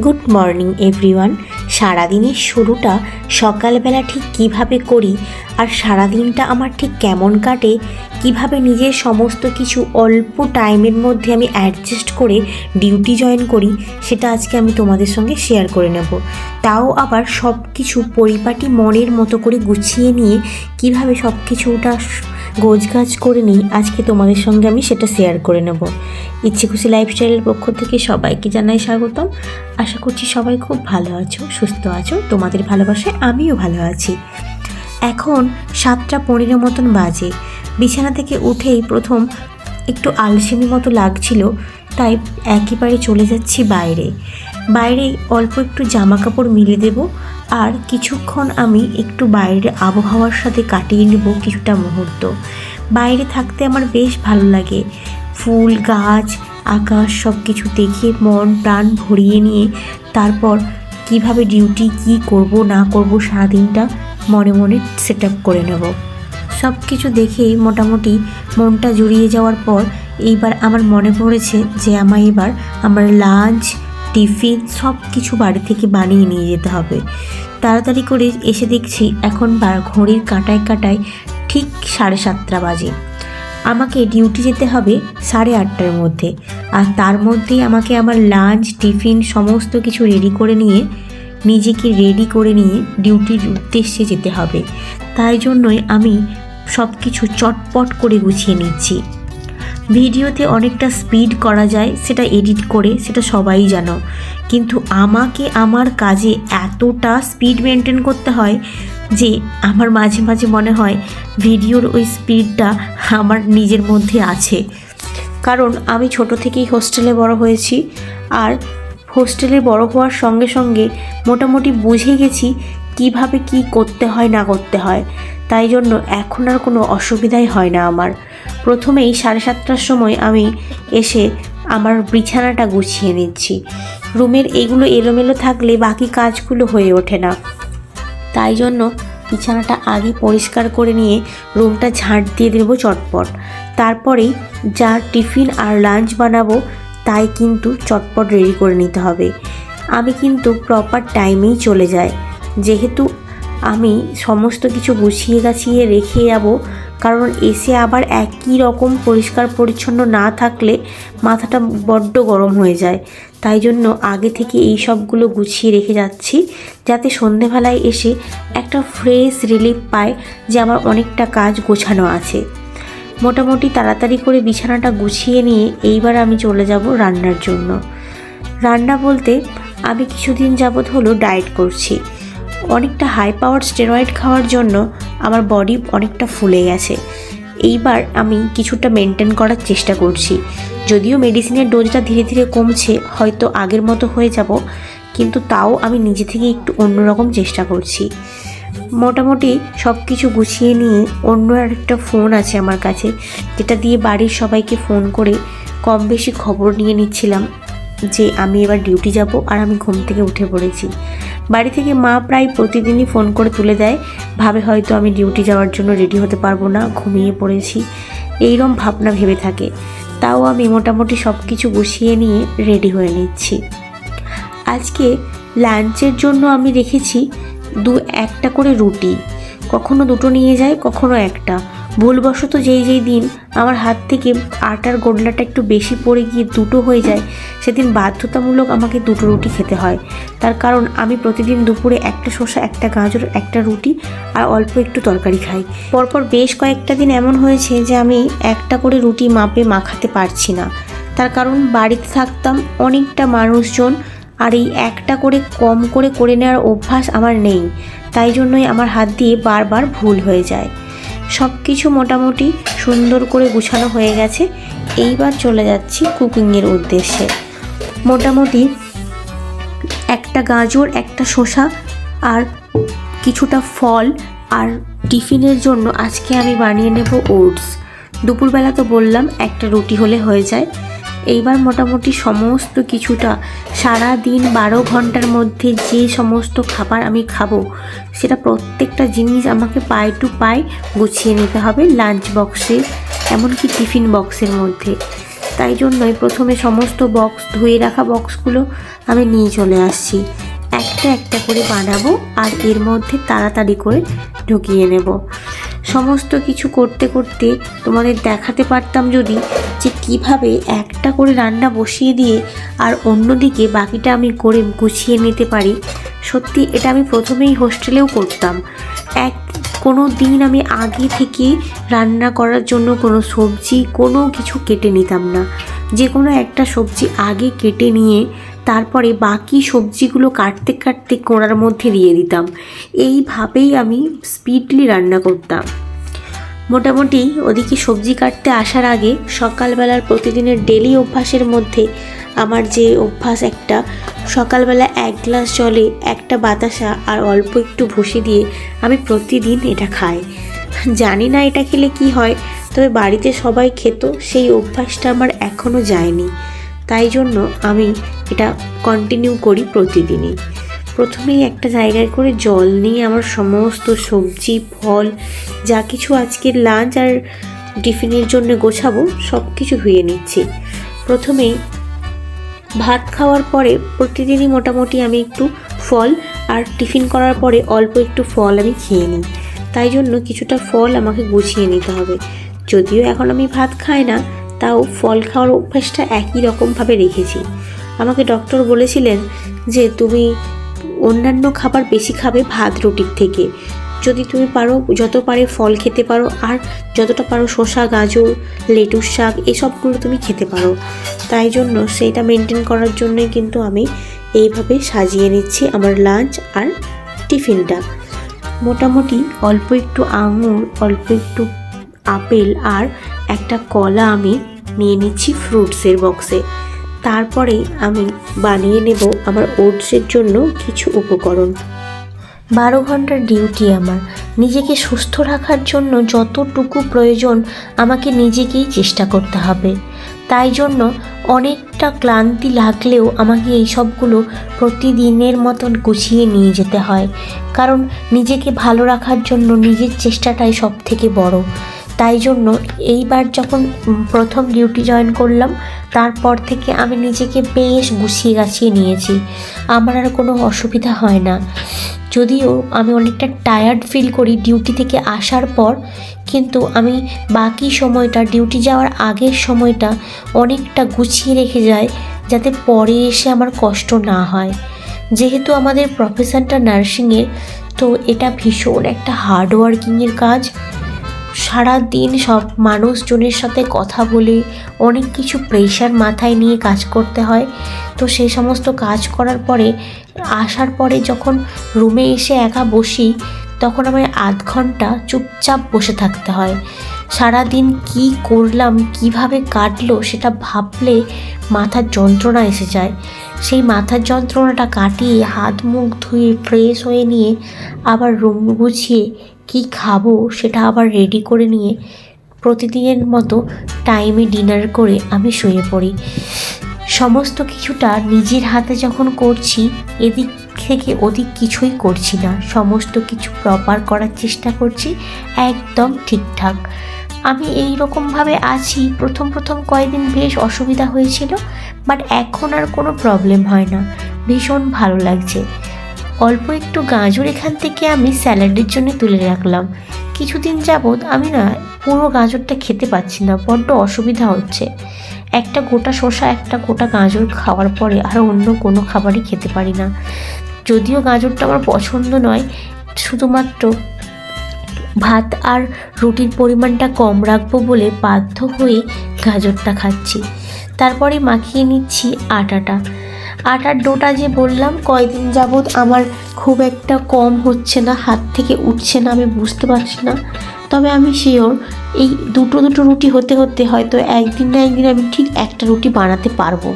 Good morning everyone সারাদিনের শুরুটা সকালবেলা ঠিক কীভাবে করি আর সারাদিনটা আমার ঠিক কেমন কাটে, কীভাবে নিজের সমস্ত কিছু অল্প টাইমের মধ্যে আমি অ্যাডজাস্ট করে ডিউটি জয়েন করি, সেটা আজকে আমি তোমাদের সঙ্গে শেয়ার করে নেব। তাও আবার সব কিছু পরিপাটি মনের মতো করে গুছিয়ে নিয়ে কীভাবে সব কিছুটা গোছগাছ করে নিই, আজকে তোমাদের সঙ্গে আমি সেটা শেয়ার করে নেব। ইচ্ছে খুশি লাইফস্টাইলের পক্ষ থেকে সবাইকে জানাই স্বাগতম। আশা করছি সবাই খুব ভালো আছো, সুস্থ আছো, তোমাদের ভালোবাসায় আমিও ভালো আছি। এখন সাতটা পনেরো মতন বাজে। বিছানা থেকে উঠেই প্রথম একটু আলসেমি মতো লাগছিল তাই একেবারে চলে যাচ্ছি বাইরে। বাইরে অল্প একটু জামা কাপড় মিলে দেব আর কিছুক্ষণ আমি একটু বাইরে আবহাওয়ার সাথে কাটিয়ে নেব কিছুটা মুহূর্ত। বাইরে থাকতে আমার বেশ ভালো লাগে। ফুল, গাছ, আকাশ সব কিছু দেখে মন প্রাণ ভরিয়ে নিয়ে তারপর কীভাবে ডিউটি, কি করব, না করব সারাদিনটা মনে মনে সেট করে নেব। সব কিছু দেখে মোটামুটি মনটা জুড়িয়ে যাওয়ার পর এইবার আমার মনে পড়েছে যে আমায় এবার আমার লাঞ্চ টিফিন সব কিছু বাড়ি থেকে বানিয়ে নিয়ে যেতে হবে। তাড়াতাড়ি করে এসে দেখছি এখন বা- ঘড়ির কাঁটায় কাঁটায় ঠিক সাড়ে সাতটা বাজে। আমাকে ডিউটি যেতে হবে সাড়ে আটটার মধ্যে। আর তার মধ্যেই আমাকে আমার লাঞ্চ টিফিন সমস্ত কিছু রেডি করে নিয়ে, নিজেকে রেডি করে নিয়ে ডিউটির উদ্দেশ্যে যেতে হবে। তাই জন্যই আমি সব কিছু চটপট করে গুছিয়ে নিচ্ছি। ভিডিওতে অনেকটা স্পিড করা যায়, সেটা এডিট করে, সেটা সবাই জানো। কিন্তু আমাকে আমার কাজে এতটা স্পিড মেনটেন করতে হয় যে আমার মাঝে মাঝে মনে হয় ভিডিওর ওই স্পিডটা আমার নিজের মধ্যে আছে। কারণ আমি ছোট থেকেই হোস্টেলে বড় হয়েছি আর হোস্টেলে বড় হওয়ার সঙ্গে সঙ্গে মোটামুটি বুঝে গেছি কীভাবে কি করতে হয়, না করতে হয়। তাই জন্য এখন আর কোনো অসুবিধাই হয় না আমার। প্রথমেই সাড়ে সাতটার সময় আমি এসে আমার বিছানাটা গুছিয়ে নিচ্ছি। রুমের এগুলো এলোমেলো থাকলে বাকি কাজগুলো হয়ে ওঠে না। তাই জন্য বিছানাটা আগে পরিষ্কার করে নিয়ে রুমটা ঝাঁট দিয়ে দেবো চটপট। তারপরেই যা টিফিন আর লাঞ্চ বানাবো, তাই কিন্তু চটপট রেডি করে নিতে হবে। আমি কিন্তু প্রপার টাইমেই চলে যাই। যেহেতু আমি সমস্ত কিছু গুছিয়ে গাছিয়ে রেখে যাব। কারণ এসে আবার একই রকম পরিষ্কার পরিচ্ছন্ন না থাকলে মাথাটা বড্ড গরম হয়ে যায়। তাই জন্য আগে থেকে এই সবগুলো গুছিয়ে রেখে যাচ্ছি, যাতে সন্ধেবেলায় এসে একটা ফ্রেশ রিলিফ পায় যে আমার অনেকটা কাজ গোছানো আছে। মোটামুটি তাড়াতাড়ি করে বিছানাটা গুছিয়ে নিয়ে এইবার আমি চলে যাব রান্নার জন্য। রান্না বলতে আমি কিছুদিন যাবৎ হলো ডায়েট করছি। অনেকটা হাই পাওয়ার স্টেরয়েড খাওয়ার জন্য আমার বডি অনেকটা ফুলে গেছে। এইবার আমি কিছুটা মেনটেন করার চেষ্টা করছি। যদিও মেডিসিনের ডোজটা ধীরে ধীরে কমছে, হয়তো আগের মতো হয়ে যাব, কিন্তু তাও আমি নিজে থেকে একটু অন্যরকম চেষ্টা করছি। মোটামুটি সব কিছু গুছিয়ে নিয়ে অন্য আরেকটা ফোন আছে আমার কাছে, যেটা দিয়ে বাড়ির সবাইকে ফোন করে কম বেশি খবর নিয়ে নিচ্ছিলাম। যে আমি এবার ডিউটি যাব আর আমি ঘুম থেকে উঠে পড়েছি। বাড়ি থেকে মা প্রায় প্রতিদিনই ফোন করে তুলে দেয়, ভাবে হয়তো আমি ডিউটি যাওয়ার জন্য রেডি হতে পারব না, ঘুমিয়ে পড়েছি। এইরম ভাবনা ভেবে থাকে। তাও আমি মোটামুটি সব কিছু গুছিয়ে নিয়ে রেডি হয়ে নিচ্ছি। আজকে লাঞ্চের জন্য আমি রেখেছি দু একটা করে রুটি। কখনো দুটো নিয়ে যায়, কখনো একটা। ভুলবশত যেই যেই দিন আমার হাত থেকে আটার গোডলাটা একটু বেশি পড়ে গিয়ে দুটো হয়ে যায়, সেদিন বাধ্যতামূলক আমাকে দুটো রুটি খেতে হয়। তার কারণ আমি প্রতিদিন দুপুরে একটা শসা, একটা গাজর, একটা রুটি আর অল্প একটু তরকারি খাই। পরপর বেশ কয়েকটা দিন এমন হয়েছে যে আমি একটা করে রুটি মাপে মাখাতে পারছি না। তার কারণ বাড়িতে থাকতাম অনেকটা মানুষজন আর এই একটা করে কম করে করে নেওয়ার অভ্যাস আমার নেই। তাই জন্যই আমার হাত দিয়ে বারবার ভুল হয়ে যায়। সব কিছু মোটামুটি সুন্দর করে গুছানো হয়ে গেছে। এইবার চলে যাচ্ছি কুকিংয়ের উদ্দেশ্যে। মোটামুটি একটা গাজর, একটা শসা আর কিছুটা ফল আর টিফিনের জন্য আজকে আমি বানিয়ে নেব ওটস। দুপুরবেলা তো বললাম একটা রুটি হলে হয়ে যায়। এইবার মোটামুটি সমস্ত কিছুটা সারা দিন বারো ঘণ্টার মধ্যে যে সমস্ত খাবার আমি খাব, সেটা প্রত্যেকটা জিনিস আমাকে পাই টু পাই গুছিয়ে নিতে হবে লাঞ্চ বক্সে, এমনকি টিফিন বক্সের মধ্যে। তাই জন্যই প্রথমে সমস্ত বক্স, ধুয়ে রাখা বক্সগুলো আমি নিয়ে চলে আসছি। একটা একটা করে বানাবো আর এর মধ্যে তাড়াতাড়ি করে ঢুকিয়ে নেব। সমস্ত কিছু করতে করতে তোমাদের দেখাতে পারতাম যদি যে কীভাবে একটা করে রান্না বসিয়ে দিয়ে আর অন্যদিকে বাকিটা আমি করে গুছিয়ে নিতে পারি? সত্যি, এটা আমি প্রথমেই হোস্টেলেও করতাম। এক, কোনো দিন আমি আগে থেকে রান্না করার জন্য কোনো সবজি, কোনো কিছু কেটে নিতাম না। যে কোনো একটা সবজি আগে কেটে নিয়ে তারপরে বাকি সবজিগুলো কাটতে কাটতে কোড়ার মধ্যে দিয়ে দিতাম। এইভাবেই আমি স্পিডলি রান্না করতাম। মোটামুটি ওদিকে সবজি কাটতে আসার আগে সকালবেলার প্রতিদিনের ডেলি অভ্যাসের মধ্যে আমার যে অভ্যাস একটা, সকালবেলা এক গ্লাস জলে একটা বাতাসা আর অল্প একটু ভুসি দিয়ে আমি প্রতিদিন এটা খাই। জানি না এটা খেলে কি হয়, তবে বাড়িতে সবাই খেত, সেই অভ্যাসটা আমার এখনও যায়নি। তাই জন্য আমি এটা কন্টিনিউ করি প্রতিদিনই। প্রথমেই একটা জায়গায় করে জল নিয়ে আমার সমস্ত সবজি, ফল, যা কিছু আজকের লাঞ্চ আর টিফিনের জন্য গোছাবো সব কিছু ধুয়ে নিচ্ছি। প্রথমেই ভাত খাওয়ার পরে প্রতিদিনই মোটামুটি আমি একটু ফল আর টিফিন করার পরে অল্প একটু ফল আমি খেয়ে নিই। তাই জন্য কিছুটা ফল আমাকে গুছিয়ে নিতে হবে। যদিও এখন আমি ভাত খাই না, তাও ফল খাওয়ার অভ্যাসটা একই রকমভাবে রেখেছি। আমাকে ডক্টর বলেছিলেন যে, তুমি অন্যান্য খাবার বেশি খাবে ভাত রুটির থেকে। যদি তুমি পারো, যত পারে ফল খেতে পারো, আর যতটা পারো শসা, গাজর লেটুস শাক এসবগুলো তুমি খেতে পারো। তাই জন্য সেইটা মেনটেন করার জন্যই কিন্তু আমি এইভাবে সাজিয়ে নিচ্ছি আমার লাঞ্চ আর টিফিনটা। মোটামুটি অল্প একটু আঙুর, অল্প একটু আপেল আর একটা কলা আমি নিয়ে নিচ্ছি ফ্রুটসের বক্সে তারপরে আমি বানিয়ে নেব আমার ওটসের জন্য কিছু উপকরণ। বারো ঘণ্টার ডিউটি আমার। নিজেকে সুস্থ রাখার জন্য যতটুকু প্রয়োজন আমাকে নিজেকেই চেষ্টা করতে হবে। তাই জন্য অনেকটা ক্লান্তি লাগলেও আমাকে এই সবগুলো প্রতিদিনের মতন গুছিয়ে নিয়ে যেতে হয়। কারণ নিজেকে ভালো রাখার জন্য নিজের চেষ্টাটাই সব থেকে বড়। তাই জন্য এইবার যখন প্রথম ডিউটি জয়েন করলাম, তারপর থেকে আমি নিজেকে বেশ গুছিয়ে গাছিয়ে নিয়েছি। আমার আর কোনো অসুবিধা হয় না। যদিও আমি অনেকটা টায়ার্ড ফিল করি ডিউটি থেকে আসার পর, কিন্তু আমি বাকি সময়টা ডিউটি যাওয়ার আগের সময়টা অনেকটা গুছিয়ে রেখে যাই, যাতে পরে এসে আমার কষ্ট না হয়। যেহেতু আমাদের প্রফেশনটা নার্সিংয়ের তো এটা ভীষণ একটা হার্ড ওয়ার্কিংয়ের কাজ। সারা দিন সব মানুষজনের সাথে কথা বলে, অনেক কিছু প্রেশার মাথায় নিয়ে কাজ করতে হয়। তো সেই সমস্ত কাজ করার পরে, আসার পরে যখন রুমে এসে একা বসি, তখন আমার আধ ঘণ্টা চুপচাপ বসে থাকতে হয়। সারা দিন কি করলাম, কীভাবে কাটলো সেটা ভাবলে মাথার যন্ত্রণা এসে যায়। সেই মাথার যন্ত্রণাটা কাটিয়ে হাত মুখ ধুয়ে ফ্রেশ হয়ে নিয়ে আবার রুম গুছিয়ে কি খাব সেটা আবার রেডি করে নিয়ে প্রতিদিনের মতো টাইমে ডিনার করে আমি শুয়ে পড়ি। সমস্ত কিছুটা নিজের হাতে যখন করছি, এদিক থেকে ওদিক কিছুই করছি না। সমস্ত কিছু প্রপার করার চেষ্টা করছি, একদম ঠিকঠাক। আমি এই রকমভাবে আছি, প্রথম প্রথম কয়েকদিন বেশ অসুবিধা হয়েছিল বাট এখন আর কোনো প্রবলেম হয় না। ভীষণ ভালো লাগছে। অল্প একটু গাজর এখান থেকে আমি স্যালাডের জন্য তুলে রাখলাম। কিছুদিন যাবৎ আমি না পুরো গাজরটা খেতে পাচ্ছি না, বড্ড অসুবিধা হচ্ছে। একটা গোটা শসা, একটা গোটা গাজর খাওয়ার পরে আর অন্য কোনো খাবারই খেতে পারি না। যদিও গাজরটা আমার পছন্দ নয়, শুধুমাত্র ভাত আর রুটির পরিমাণটা কম রাখব বলে বাধ্য হয়ে গাজরটা খাচ্ছি। তারপরে মাখিয়ে নিচ্ছি আটাটা। আটার ডোটা যে বললাম, কয়দিন যাবৎ আমার খুব একটা কম হচ্ছে না, হাত থেকে উঠছে না, আমি বুঝতে পারছি না। তবে আমি শিওর এই দুটো দুটো রুটি হতে হতে হয়তো একদিন না একদিন আমি ঠিক একটা রুটি বানাতে পারব।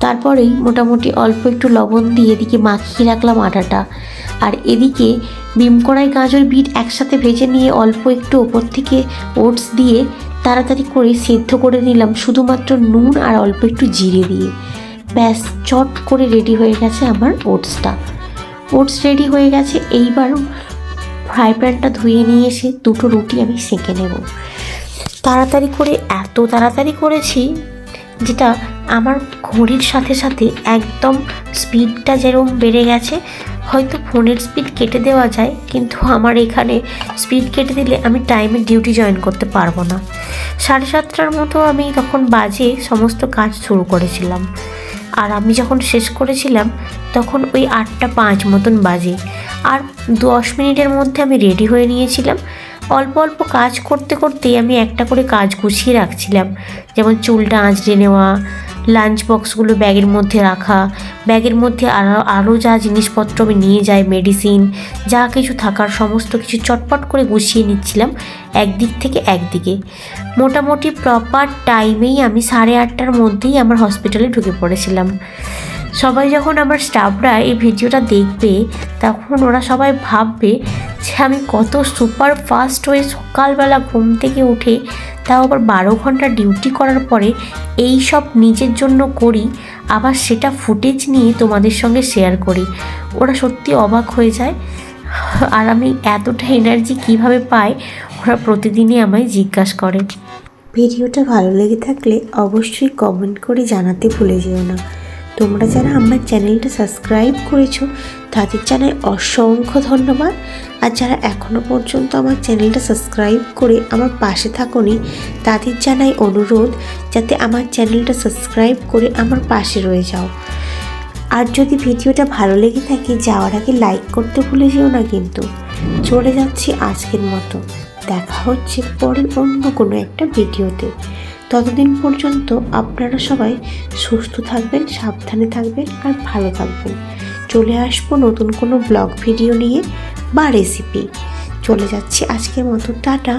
তারপরেই মোটামুটি অল্প একটু লবণ দিয়ে এদিকে মাখিয়ে রাখলাম আটাটা। আর এদিকে বিম কড়াই, গাজর, বিট একসাথে ভেজে নিয়ে অল্প একটু ওপর থেকে ওটস দিয়ে তাড়াতাড়ি করে সেদ্ধ করে নিলাম, শুধুমাত্র নুন আর অল্প একটু জিরে দিয়ে। ব্যাস, চট করে রেডি হয়ে গেছে আমার ওটসটা ওটস রেডি হয়ে গেছে, এইবার ফ্রাই প্যানটা ধুয়ে নিয়ে এসে দুটো রুটি আমি সেঁকে নেব। তাড়াতাড়ি করে, এত তাড়াতাড়ি করেছি যেটা আমার ঘড়ির সাথে সাথে একদম স্পিডটা যেরকম বেড়ে গেছে, হয়তো ফোনের স্পিড কেটে দেওয়া যায়, কিন্তু আমার এখানে স্পিড কেটে দিলে আমি টাইমে ডিউটি জয়েন করতে পারব না। সাড়ে সাতটার মতো আমি তখন বাজে সমস্ত কাজ শুরু করেছিলাম। আর আমি যখন শেষ করেছিলাম, তখন ওই আটটা পাঁচ মতন বাজে। আর দশ মিনিটের মধ্যে আমি রেডি হয়ে নিয়েছিলাম। অল্প অল্প কাজ করতে করতেই আমি একটা করে কাজ গুছিয়ে রাখছিলাম। যেমন চুলটা আঁচড়ে নেওয়া লাঞ্চ বক্সগুলো ব্যাগের মধ্যে রাখা। ব্যাগের মধ্যে আরও আরও যা জিনিসপত্র আমি নিয়ে যাই মেডিসিন যা কিছু থাকার সমস্ত কিছু চটপট করে গুছিয়ে নিচ্ছিলাম একদিক থেকে একদিকে। মোটামুটি প্রপার টাইমেই আমি সাড়ে আটটার মধ্যেই আমার হসপিটালে ঢুকে পড়েছিলাম। সবাই যখন আমার স্টাফরা এই ভিডিওটা দেখবে, তখন ওরা সবাই ভাববে যে আমি কত সুপার ফাস্ট হয়ে সকালবেলা ঘুম থেকে উঠে তাও আবার বারো ঘণ্টা ডিউটি করার পরে এই সব নিজের জন্য করি, আবার সেটা ফুটেজ নিয়ে তোমাদের সঙ্গে শেয়ার করি। ওরা সত্যি অবাক হয়ে যায়। আর আমি এতটা এনার্জি কীভাবে পাই, ওরা প্রতিদিনই আমায় জিজ্ঞাসা করে। ভিডিওটা ভালো লেগে থাকলে অবশ্যই কমেন্ট করে জানাতে ভুলে যেও না। তোমরা যারা আমার চ্যানেলটা সাবস্ক্রাইব করেছ, তাদের জানাই অসংখ্য ধন্যবাদ। আর যারা এখনও পর্যন্ত আমার চ্যানেলটা সাবস্ক্রাইব করে আমার পাশে থাকোনি, তাদের জানাই অনুরোধ যাতে আমার চ্যানেলটা সাবস্ক্রাইব করে আমার পাশে রয়ে যাও। আর যদি ভিডিওটা ভালো লেগে থাকে, যাওয়ার আগে লাইক করতে ভুলে যেও না কিন্তু। চলে যাচ্ছি আজকের মতো। দেখা হচ্ছে পরের অন্য কোনো একটা ভিডিওতে। ততদিন পর্যন্ত আপনারা সবাই সুস্থ থাকবেন, সাবধানে থাকবেন আর ভালো থাকবেন। চলে আসব নতুন কোনো ব্লগ ভিডিও নিয়ে বা রেসিপি চলে যাচ্ছি আজকের মতো, টাটা।